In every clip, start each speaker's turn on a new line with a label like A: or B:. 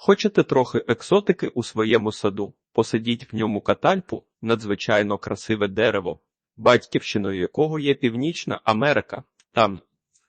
A: Хочете трохи екзотики у своєму саду? Посадіть в ньому катальпу, надзвичайно красиве дерево, батьківщиною якого є Північна Америка. Там,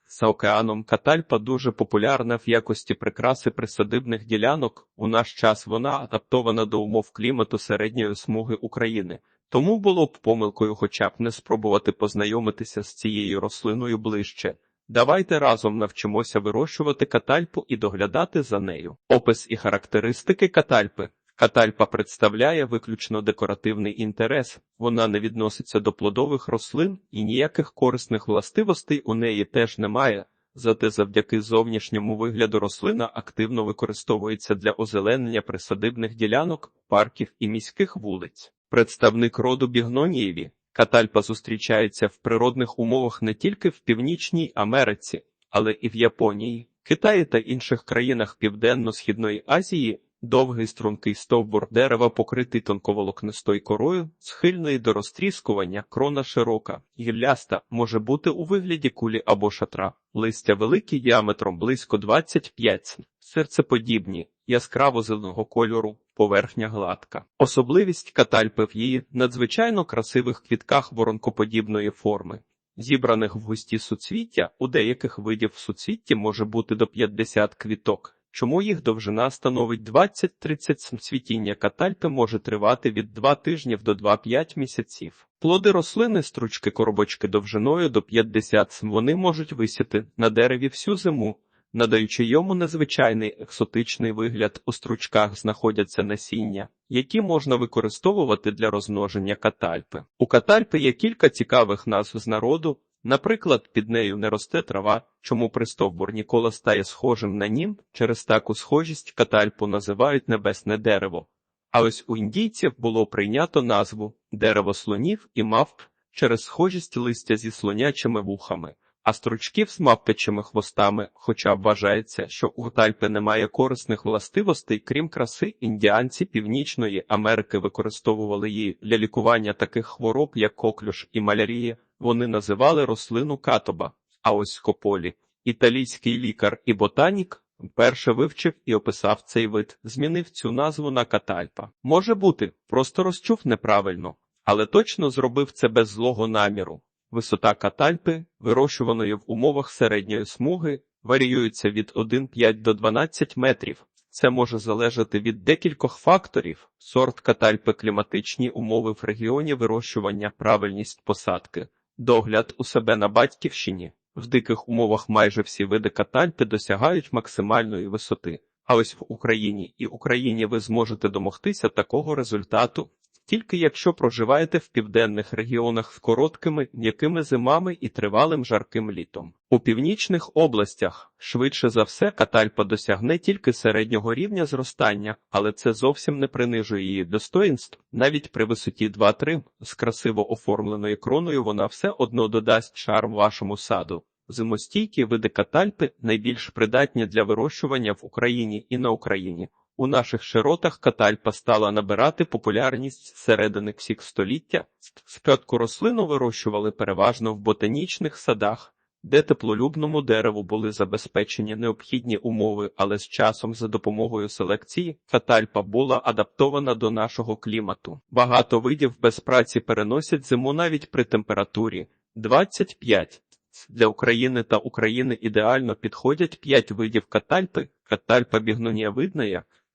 A: за океаном, катальпа дуже популярна в якості прикраси присадибних ділянок. У наш час вона адаптована до умов клімату середньої смуги України. Тому було б помилкою хоча б не спробувати познайомитися з цією рослиною ближче. Давайте разом навчимося вирощувати катальпу і доглядати за нею. Опис і характеристики катальпи. Катальпа представляє виключно декоративний інтерес, вона не відноситься до плодових рослин і ніяких корисних властивостей у неї теж немає. Зате завдяки зовнішньому вигляду рослина активно використовується для озеленення присадибних ділянок, парків і міських вулиць. Представник роду бігнонієві. Катальпа зустрічається в природних умовах не тільки в Північній Америці, але і в Японії, Китаї та інших країнах Південно-Східної Азії. Довгий стрункий стовбур дерева покритий тонковолокнистою корою, схильної до розтріскування, крона широка, гілляста може бути у вигляді кулі або шатра, листя великі діаметром близько 25 серцеподібні, яскраво зеленого кольору, поверхня гладка. Особливість катальпи в її надзвичайно красивих квітках воронкоподібної форми. Зібраних в густі суцвіття, у деяких видів суцвітті може бути до 50 квіток. Чому їх довжина становить 20-30 цвітіння катальпи може тривати від 2 тижнів до 2-5 місяців. Плоди рослини стручки коробочки довжиною до 50 см вони можуть висіти на дереві всю зиму, надаючи йому незвичайний екзотичний вигляд. У стручках знаходяться насіння, які можна використовувати для розмноження катальпи. У катальпи є кілька цікавих назв з народу. Наприклад, під нею не росте трава, чому пристовбур ніколи стає схожим на нім, через таку схожість катальпу називають небесне дерево. А ось у індійців було прийнято назву дерево слонів і мавп через схожість листя зі слонячими вухами, а стручків з мавпячими хвостами, хоча вважається, що у катальпи немає корисних властивостей, крім краси, індіанці Північної Америки використовували її для лікування таких хвороб, як коклюш і малярія. Вони називали рослину катоба, а ось Скополі, італійський лікар і ботанік, перше вивчив і описав цей вид, змінив цю назву на катальпа. Може бути, просто розчув неправильно, але точно зробив це без злого наміру. Висота катальпи, вирощуваної в умовах середньої смуги, варіюється від 1,5 до 12 метрів. Це може залежати від декількох факторів: сорт катальпи, кліматичні умови в регіоні вирощування, правильність посадки. Догляд у себе на батьківщині. В диких умовах майже всі види катальпи досягають максимальної висоти. А ось в Україні і Україні ви зможете домогтися такого результату, тільки якщо проживаєте в південних регіонах з короткими м'якими зимами і тривалим жарким літом. У північних областях швидше за все катальпа досягне тільки середнього рівня зростання, але це зовсім не принижує її достоїнств. Навіть при висоті 2-3 з красиво оформленою кроною вона все одно додасть шарм вашому саду. Зимостійкі види катальпи найбільш придатні для вирощування в Україні і на Україні. У наших широтах катальпа стала набирати популярність середини всіх століття. Спочатку рослину вирощували переважно в ботанічних садах, де теплолюбному дереву були забезпечені необхідні умови, але з часом за допомогою селекції катальпа була адаптована до нашого клімату. Багато видів без праці переносять зиму навіть при температурі 25. Для України та України ідеально підходять 5 видів катальпи, катальпа бігнонієвидна,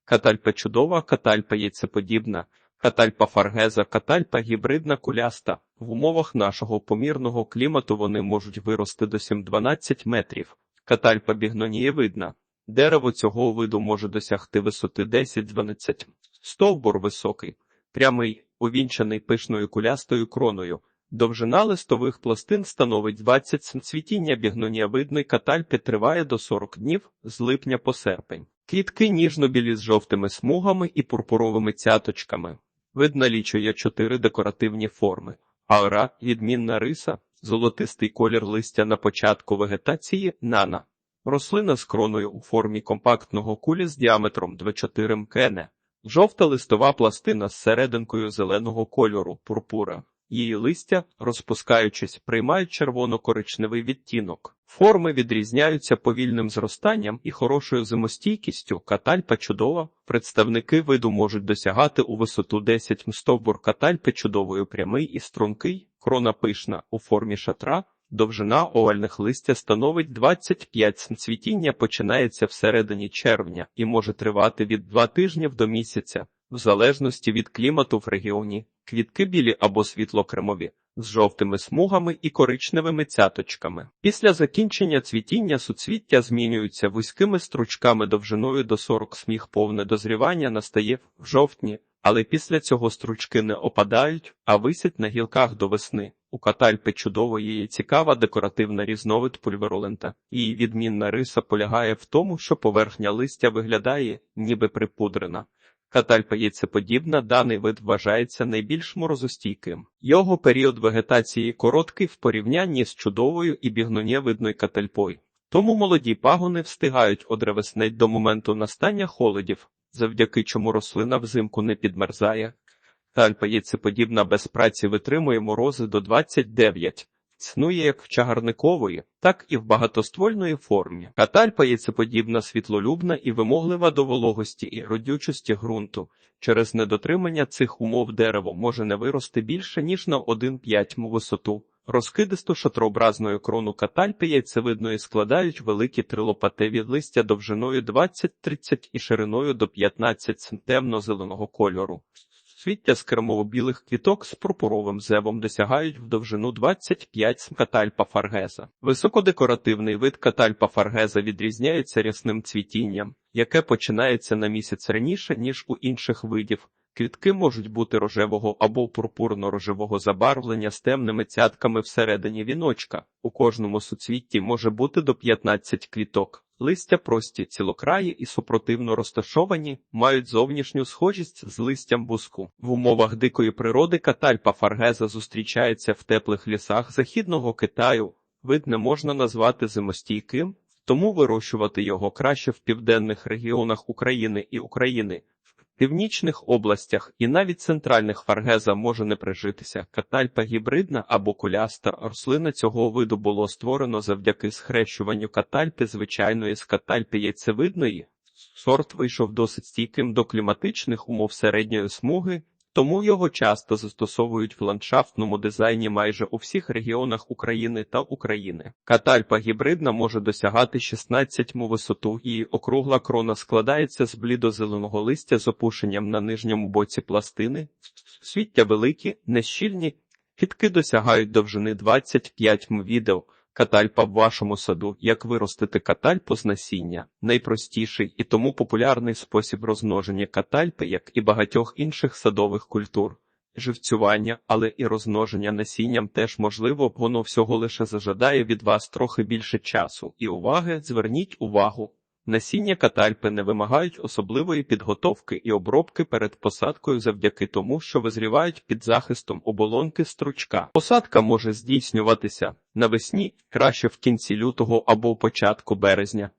A: катальпа чудова, катальпа яйцеподібна, катальпа фаргеза, катальпа гібридна куляста. В умовах нашого помірного клімату вони можуть вирости до 7-12 метрів. Катальпа бігнонієвидна. Дерево цього виду може досягти висоти 10-12. Стовбур високий, прямий, увінчаний пишною кулястою кроною. Довжина листових пластин становить 20 см. Цвітіння бігнонієвидної катальпи триває до 40 днів з липня по серпень. Квітки ніжно-білі з жовтими смугами і пурпуровими цяточками. Вид налічує чотири декоративні форми. Аура, відмінна риса, золотистий колір листя на початку вегетації, нана. Рослина з кроною у формі компактного кулі з діаметром 2,4 мкн. Жовта листова пластина з серединкою зеленого кольору, пурпура. Її листя, розпускаючись, приймають червоно-коричневий відтінок. Форми відрізняються повільним зростанням і хорошою зимостійкістю. Катальпа чудова. Представники виду можуть досягати у висоту 10 м. Стовбур катальпи чудовою прямий і стрункий, крона пишна у формі шатра. Довжина овальних листя становить 25 см. Цвітіння починається всередині червня і може тривати від 2 тижнів до місяця, в залежності від клімату в регіоні. Квітки білі або світло-кремові, з жовтими смугами і коричневими цяточками. Після закінчення цвітіння суцвіття змінюються вузькими стручками довжиною до 40 сміх. Повне дозрівання настає в жовтні, але після цього стручки не опадають, а висять на гілках до весни. У катальпи чудової є цікава декоративна різновид пульверолента. Її відмінна риса полягає в тому, що поверхня листя виглядає, ніби припудрена. Катальпа яйцеподібна, даний вид вважається найбільш морозостійким. Його період вегетації короткий в порівнянні з чудовою і бігнонєвидною катальпою. Тому молоді пагони встигають одревеснеть до моменту настання холодів, завдяки чому рослина взимку не підмерзає. Катальпа яйцеподібна без праці витримує морози до 29. Існує як в чагарникової, так і в багатоствольної формі. Катальпа яйцеподібна світлолюбна і вимоглива до вологості і родючості ґрунту. Через недотримання цих умов дерево може не вирости більше, ніж на 1,5 м висоту. Розкидисту шатрообразну крону катальпи яйцевидної складають великі трилопатеві листя довжиною 20-30 і шириною до 15 см темно-зеленого кольору. Свіття з кремово-білих квіток з пурпуровим зевом досягають в довжину 25 см катальпа фаргеза. Високодекоративний вид катальпа фаргеза відрізняється рясним цвітінням, яке починається на місяць раніше, ніж у інших видів. Квітки можуть бути рожевого або пурпурно-рожевого забарвлення з темними цятками всередині віночка. У кожному суцвітті може бути до 15 квіток. Листя прості, цілокраї і супротивно розташовані, мають зовнішню схожість з листям буску. В умовах дикої природи катальпа фаргеза зустрічається в теплих лісах західного Китаю. Вид не можна назвати зимостійким, тому вирощувати його краще в південних регіонах України і України. Північних областях і навіть центральних фаргеза може не прижитися. Катальпа гібридна або куляста рослина цього виду було створено завдяки схрещуванню катальпи звичайної з катальпи яйцевидної. Сорт вийшов досить стійким до кліматичних умов середньої смуги, тому його часто застосовують в ландшафтному дизайні майже у всіх регіонах України та України. Катальпа гібридна може досягати 16 м висоту, її округла крона складається з блідозеленого листя з опушенням на нижньому боці пластини, свіття великі, нещільні, Кітки досягають довжини 25 м відео. Катальпа в вашому саду. Як виростити катальпу з насіння? Найпростіший і тому популярний спосіб розмноження катальпи, як і багатьох інших садових культур. Живцювання, але і розмноження насінням теж можливо, воно всього лише зажадає від вас трохи більше часу. І уваги, зверніть увагу. Насіння катальпи не вимагають особливої підготовки і обробки перед посадкою завдяки тому, що визрівають під захистом оболонки стручка. Посадка може здійснюватися навесні, краще в кінці лютого або початку березня.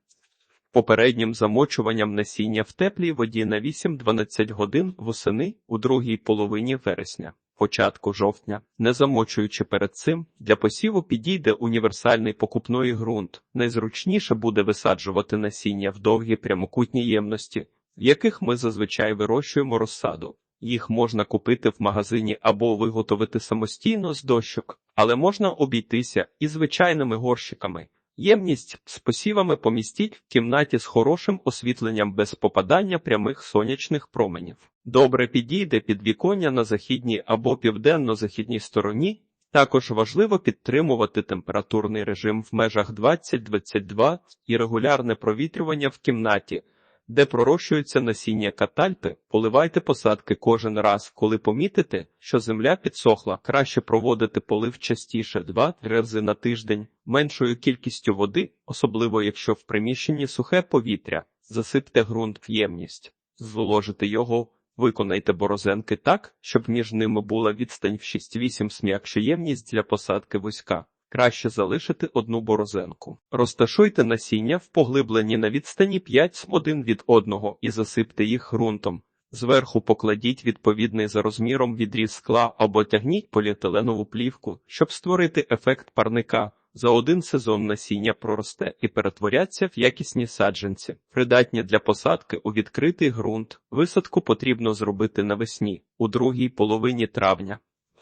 A: Попереднім замочуванням насіння в теплій воді на 8-12 годин восени у другій половині вересня. Початку жовтня, не замочуючи перед цим, для посіву підійде універсальний покупної ґрунт. Найзручніше буде висаджувати насіння в довгі прямокутні ємності, в яких ми зазвичай вирощуємо розсаду. Їх можна купити в магазині або виготовити самостійно з дощок, але можна обійтися і звичайними горщиками. Ємність з посівами помістіть в кімнаті з хорошим освітленням без попадання прямих сонячних променів. Добре підійде підвіконня на західній або південно-західній стороні. Також важливо підтримувати температурний режим в межах 20-22 і регулярне провітрювання в кімнаті, де пророщується насіння катальпи, поливайте посадки кожен раз, коли помітите, що земля підсохла, краще проводити полив частіше 2 рази на тиждень, меншою кількістю води, особливо якщо в приміщенні сухе повітря, засипте ґрунт в ємність, зволожите його. Виконайте борозенки так, щоб між ними була відстань в 6-8 см, якщо ємність для посадки вузька. Краще залишити одну борозенку. Розташуйте насіння в поглибленні на відстані 5 см один від одного і засипте їх ґрунтом. Зверху покладіть відповідний за розміром відріз скла або тягніть поліетиленову плівку, щоб створити ефект парника. За один сезон насіння проросте і перетворяться в якісні саджанці, придатні для посадки у відкритий ґрунт. Висадку потрібно зробити навесні, у другій половині травня.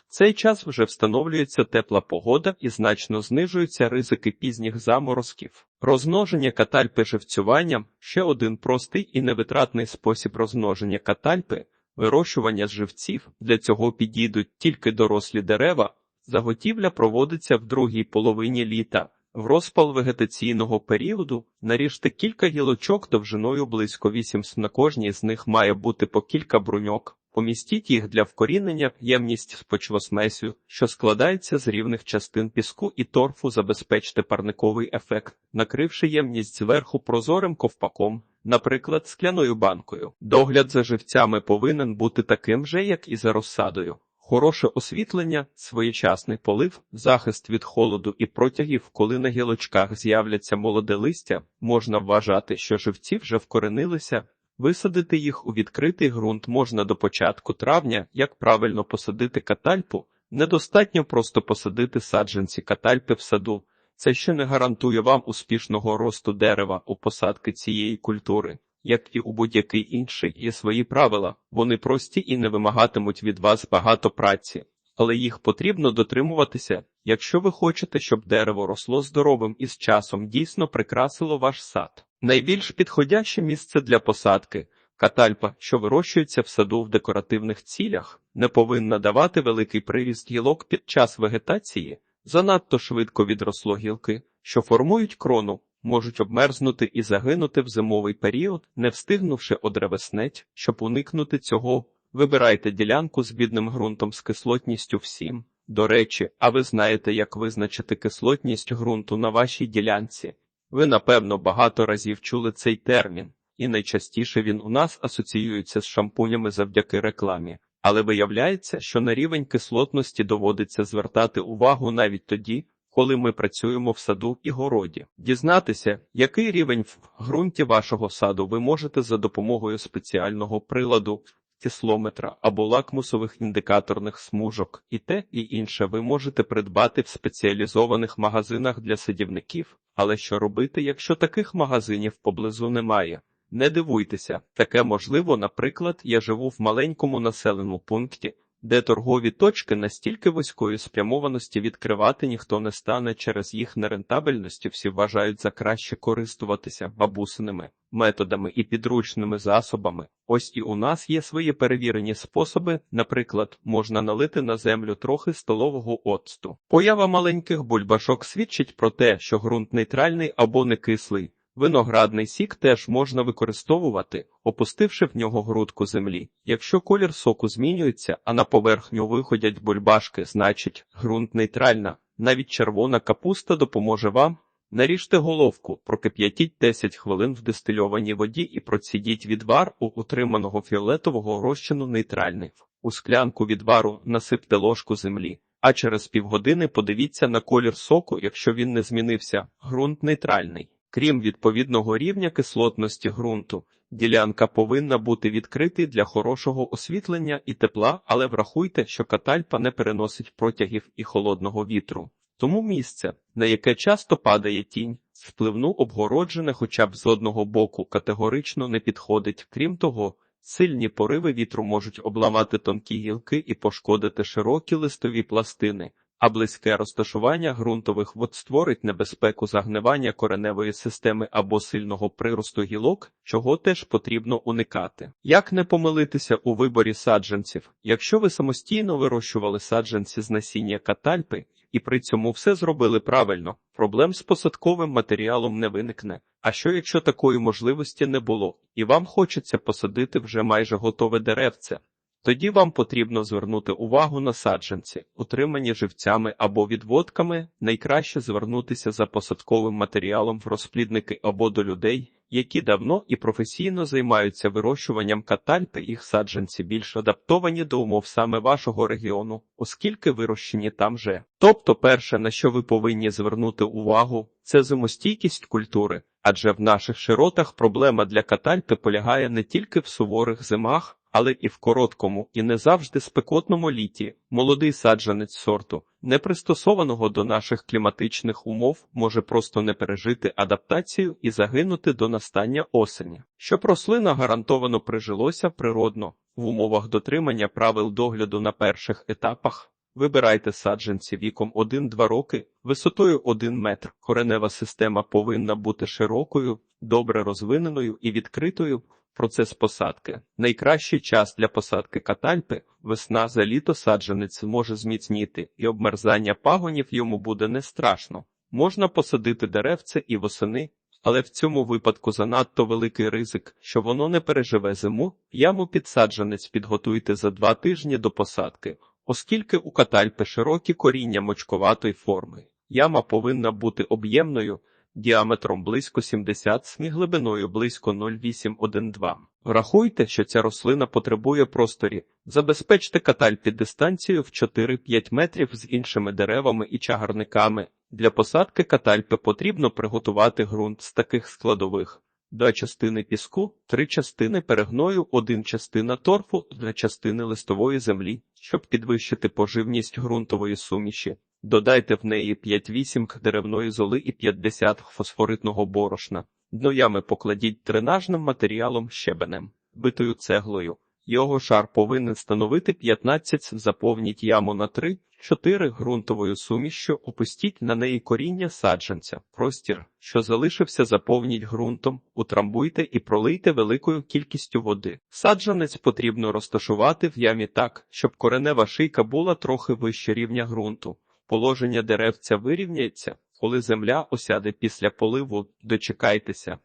A: В цей час вже встановлюється тепла погода і значно знижуються ризики пізніх заморозків. Розмноження катальпи живцюванням ще один простий і невитратний спосіб розмноження катальпи. Вирощування живців для цього підійдуть тільки дорослі дерева. Заготівля проводиться в другій половині літа. В розпал вегетаційного періоду наріжте кілька гілочок довжиною близько 8 см. На кожній з них має бути по кілька бруньок. Помістіть їх для вкорінення в ємність з почвосмесю, що складається з рівних частин піску і торфу, забезпечте парниковий ефект, накривши ємність зверху прозорим ковпаком, наприклад, скляною банкою. Догляд за живцями повинен бути таким же, як і за розсадою. Хороше освітлення, своєчасний полив, захист від холоду і протягів, коли на гілочках з'являться молоде листя, можна вважати, що живці вже вкоренилися. Висадити їх у відкритий ґрунт можна до початку травня, як правильно посадити катальпу. Недостатньо просто посадити саджанці катальпи в саду. Це ще не гарантує вам успішного росту дерева у посадки цієї культури. Як і у будь-який інший, є свої правила, вони прості і не вимагатимуть від вас багато праці, але їх потрібно дотримуватися, якщо ви хочете, щоб дерево росло здоровим і з часом дійсно прикрасило ваш сад. Найбільш підходяще місце для посадки катальпа, що вирощується в саду в декоративних цілях, не повинна давати великий приріст гілок під час вегетації, занадто швидко відросло гілки, що формують крону, можуть обмерзнути і загинути в зимовий період, не встигнувши одревеснеть, щоб уникнути цього. Вибирайте ділянку з бідним ґрунтом з кислотністю всім. До речі, а ви знаєте, як визначити кислотність ґрунту на вашій ділянці? Ви, напевно, багато разів чули цей термін, і найчастіше він у нас асоціюється з шампунями завдяки рекламі. Але виявляється, що на рівень кислотності доводиться звертати увагу навіть тоді, коли ми працюємо в саду і городі. Дізнатися, який рівень в ґрунті вашого саду ви можете за допомогою спеціального приладу кислометра або лакмусових індикаторних смужок, і те, і інше ви можете придбати в спеціалізованих магазинах для садівників. Але що робити, якщо таких магазинів поблизу немає? Не дивуйтеся, таке можливо, наприклад, я живу в маленькому населеному пункті, де торгові точки настільки вузької спрямованості відкривати ніхто не стане через їх нерентабельності, всі вважають за краще користуватися бабусиними методами і підручними засобами. Ось і у нас є свої перевірені способи, наприклад, можна налити на землю трохи столового оцту. Поява маленьких бульбашок свідчить про те, що ґрунт нейтральний або не кислий. Виноградний сік теж можна використовувати, опустивши в нього грудку землі. Якщо колір соку змінюється, а на поверхню виходять бульбашки, значить ґрунт нейтральна. Навіть червона капуста допоможе вам. Наріжте головку, прокип'ятіть 10 хвилин в дистильованій воді і процідіть відвар у утриманого фіолетового розчину нейтральний. У склянку відвару насипте ложку землі, а через півгодини подивіться на колір соку, якщо він не змінився, ґрунт нейтральний. Крім відповідного рівня кислотності ґрунту, ділянка повинна бути відкритий для хорошого освітлення і тепла, але врахуйте, що катальпа не переносить протягів і холодного вітру. Тому місце, на яке часто падає тінь, впливну обгороджене хоча б з одного боку категорично не підходить. Крім того, сильні пориви вітру можуть обламати тонкі гілки і пошкодити широкі листові пластини а близьке розташування ґрунтових вод створить небезпеку загнивання кореневої системи або сильного приросту гілок, чого теж потрібно уникати. Як не помилитися у виборі саджанців, якщо ви самостійно вирощували саджанці з насіння катальпи і при цьому все зробили правильно, проблем з посадковим матеріалом не виникне. А що якщо такої можливості не було, і вам хочеться посадити вже майже готове деревце? Тоді вам потрібно звернути увагу на саджанці, утримані живцями або відводками, найкраще звернутися за посадковим матеріалом в розплідники або до людей, які давно і професійно займаються вирощуванням катальпи, їх саджанці більш адаптовані до умов саме вашого регіону, оскільки вирощені там же. Тобто, перше, на що ви повинні звернути увагу, це зимостійкість культури, адже в наших широтах проблема для катальпи полягає не тільки в суворих зимах але і в короткому, і не завжди спекотному літі молодий саджанець сорту, не пристосованого до наших кліматичних умов, може просто не пережити адаптацію і загинути до настання осені. Щоб рослина гарантовано прижилося природно в умовах дотримання правил догляду на перших етапах. Вибирайте саджанці віком 1-2 роки, висотою 1 метр. Коренева система повинна бути широкою, добре розвиненою і відкритою. Процес посадки. Найкращий час для посадки катальпи – весна за літо саджанець може зміцніти, і обмерзання пагонів йому буде не страшно. Можна посадити деревце і восени, але в цьому випадку занадто великий ризик, що воно не переживе зиму. Яму під саджанець підготуйте за два тижні до посадки, оскільки у катальпи широкі коріння мочковатої форми. Яма повинна бути об'ємною, діаметром близько 70 см, глибиною близько 0,812. Врахуйте, що ця рослина потребує просторі. Забезпечте катальпі дистанцію в 4-5 метрів з іншими деревами і чагарниками. Для посадки катальпи потрібно приготувати ґрунт з таких складових. Два частини піску, три частини перегною, один частина торфу, дві частини листової землі, щоб підвищити поживність ґрунтової суміші. Додайте в неї 5-8 к деревної золи і 50 фосфоритного борошна. Дно ями покладіть дренажним матеріалом щебенем, битою цеглою. Його шар повинен становити 15, заповніть яму на 3-4 ґрунтовою сумішшю, опустіть на неї коріння саджанця. Простір, що залишився, заповніть ґрунтом, утрамбуйте і пролийте великою кількістю води. Саджанець потрібно розташувати в ямі так, щоб коренева шийка була трохи вище рівня ґрунту. Положення деревця вирівняється, коли земля осяде після поливу, дочекайтеся.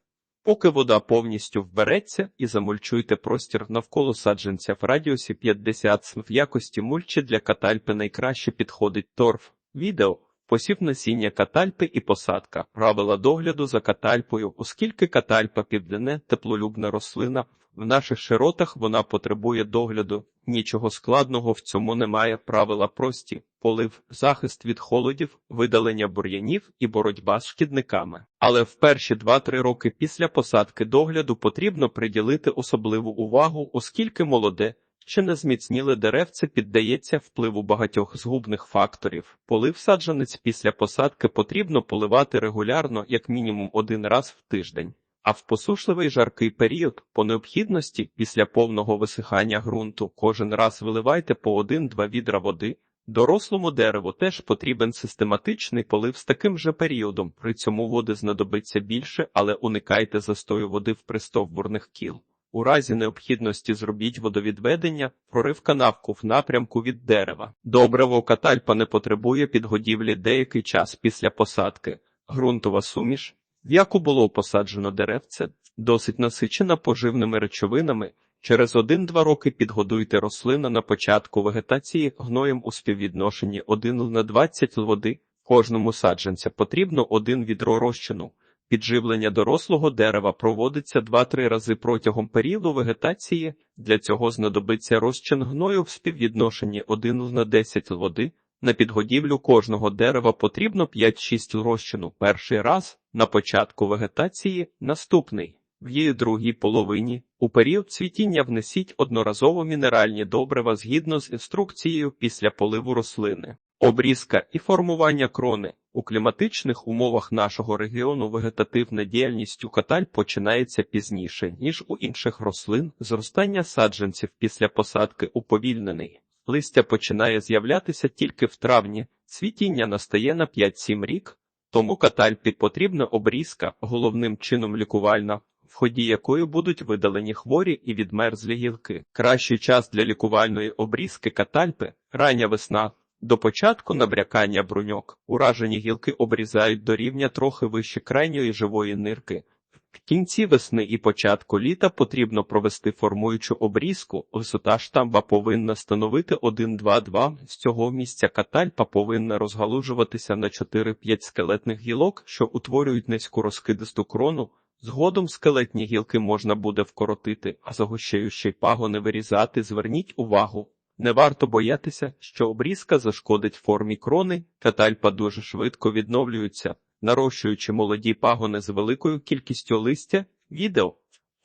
A: Поки вода повністю вбереться і замульчуйте простір навколо саджанця в радіусі 50 см. В якості мульчі для катальпи найкраще підходить торф. Відео посів насіння катальпи і посадка. Правила догляду за катальпою, оскільки катальпа південне теплолюбна рослина. В наших широтах вона потребує догляду. Нічого складного в цьому немає. Правила прості: полив, захист від холодів, видалення бур'янів і боротьба з шкідниками. Але в перші 2-3 роки після посадки догляду потрібно приділити особливу увагу, оскільки молоде. Ще не зміцніле деревце піддається впливу багатьох згубних факторів. Полив саджанець після посадки потрібно поливати регулярно, як мінімум один раз в тиждень. А в посушливий жаркий період, по необхідності, після повного висихання ґрунту, кожен раз виливайте по 1-2 відра води. Дорослому дереву теж потрібен систематичний полив з таким же періодом. При цьому води знадобиться більше, але уникайте застою води в пристовбурних кіл. У разі необхідності зробіть водовідведення, прорив канавку в напрямку від дерева. Добрево катальпа не потребує підгодівлі деякий час після посадки. Ґрунтова суміш, в яку було посаджено деревце, досить насичена поживними речовинами. Через 1-2 роки підгодуйте рослину на початку вегетації гноєм у співвідношенні 1 на 20 води. Кожному саджанця потрібно один відро розчину. Підживлення дорослого дерева проводиться 2-3 рази протягом періоду вегетації. Для цього знадобиться розчин гною в співвідношенні 1 на 10 води. На підгодівлю кожного дерева потрібно 5-6 розчину перший раз на початку вегетації, наступний. В її другій половині у період цвітіння внесіть одноразово мінеральні добрива згідно з інструкцією після поливу рослини. Обрізка і формування крони у кліматичних умовах нашого регіону вегетативна діяльність у каталь починається пізніше, ніж у інших рослин. Зростання саджанців після посадки уповільнений. Листя починає з'являтися тільки в травні, цвітіння настає на 5-7 рік, тому катальпі потрібна обрізка, головним чином лікувальна, в ході якої будуть видалені хворі і відмерзлі гілки. Кращий час для лікувальної обрізки катальпи рання весна. До початку набрякання бруньок уражені гілки обрізають до рівня трохи вище крайньої живої нирки. В кінці весни і початку літа потрібно провести формуючу обрізку. Висота штамба повинна становити 1-2-2. З цього місця катальпа повинна розгалужуватися на 4-5 скелетних гілок, що утворюють низьку розкидисту крону. Згодом скелетні гілки можна буде вкоротити, а загущаючі пагони вирізати. Зверніть увагу. Не варто боятися, що обрізка зашкодить формі крони, катальпа дуже швидко відновлюється, нарощуючи молоді пагони з великою кількістю листя. Відео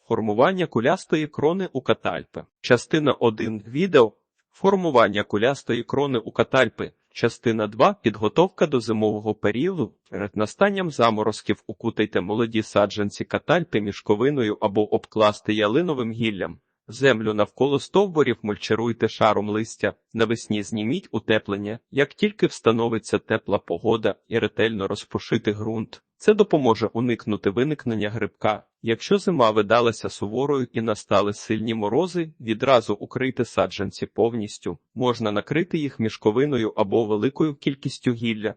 A: Формування кулястої крони у катальпи. Частина 1 відео. Формування кулястої крони у катальпи. Частина 2. Підготовка до зимового періоду. Перед настанням заморозків укутайте молоді саджанці катальпи мішковиною або обкласти ялиновим гіллям. Землю навколо стовбурів мульчируйте шаром листя. Навесні зніміть утеплення, як тільки встановиться тепла погода і ретельно розпушити ґрунт. Це допоможе уникнути виникнення грибка. Якщо зима видалася суворою і настали сильні морози, відразу укрийте саджанці повністю. Можна накрити їх мішковиною або великою кількістю гілля.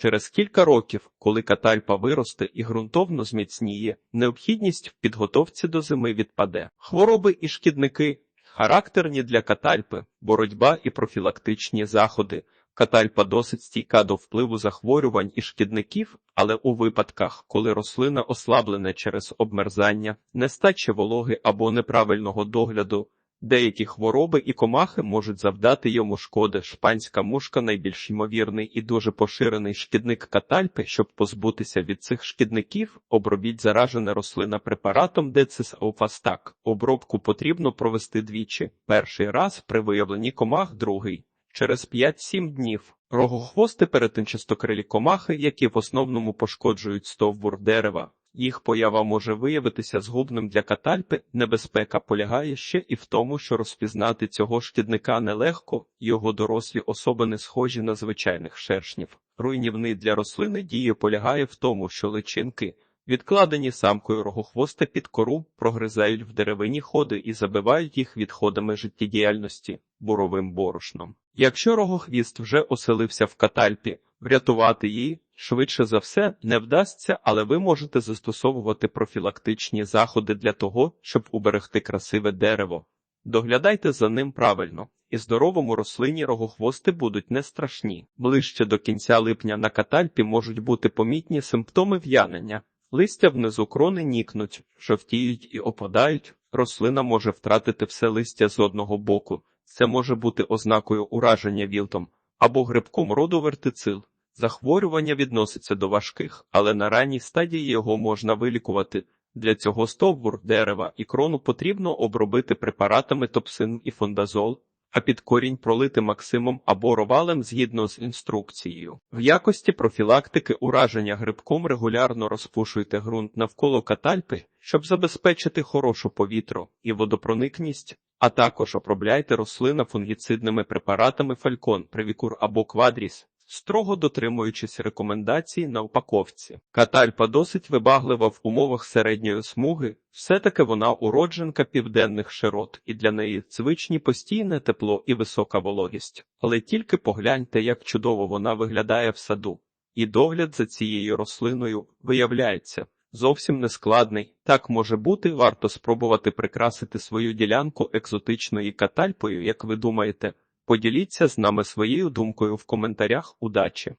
A: Через кілька років, коли катальпа виросте і ґрунтовно зміцніє, необхідність в підготовці до зими відпаде. Хвороби і шкідники характерні для катальпи, боротьба і профілактичні заходи. Катальпа досить стійка до впливу захворювань і шкідників, але у випадках, коли рослина ослаблена через обмерзання, нестачі вологи або неправильного догляду, деякі хвороби і комахи можуть завдати йому шкоди. Шпанська мушка найбільш ймовірний і дуже поширений шкідник катальпи. Щоб позбутися від цих шкідників, обробіть заражене рослина препаратом Децисауфастак. Обробку потрібно провести двічі. Перший раз при виявленні комах, другий. Через 5-7 днів рогохвости перетинчастокрилі комахи, які в основному пошкоджують стовбур дерева. Їх поява може виявитися згубним для катальпи. Небезпека полягає ще і в тому, що розпізнати цього шкідника нелегко, його дорослі особи не схожі на звичайних шершнів. Руйнівний для рослини дії полягає в тому, що личинки, відкладені самкою рогохвоста під кору, прогризають в деревині ходи і забивають їх відходами життєдіяльності буровим борошном. Якщо рогохвіст вже оселився в катальпі, врятувати її швидше за все не вдасться, але ви можете застосовувати профілактичні заходи для того, щоб уберегти красиве дерево. Доглядайте за ним правильно, і здоровому рослині рогохвости будуть не страшні. Ближче до кінця липня на катальпі можуть бути помітні симптоми в'янення. Листя внизу крони нікнуть, жовтіють і опадають. Рослина може втратити все листя з одного боку. Це може бути ознакою ураження вілтом або грибком роду вертицил. Захворювання відноситься до важких, але на ранній стадії його можна вилікувати. Для цього стовбур дерева і крону потрібно обробити препаратами топсин і фондазол, а під корінь пролити максимом або ровалем згідно з інструкцією. В якості профілактики ураження грибком регулярно розпушуйте ґрунт навколо катальпи, щоб забезпечити хорошу повітру і водопроникність, а також обробляйте рослина фунгіцидними препаратами фалькон, привікур або квадріс. Строго дотримуючись рекомендацій на упаковці. Катальпа досить вибаглива в умовах середньої смуги, все-таки вона уродженка південних широт, і для неї звичні постійне тепло і висока вологість. Але тільки погляньте, як чудово вона виглядає в саду. І догляд за цією рослиною виявляється зовсім нескладний. Так може бути, варто спробувати прикрасити свою ділянку екзотичною катальпою, як ви думаєте. Поділіться з нами своєю думкою в коментарях. Удачі!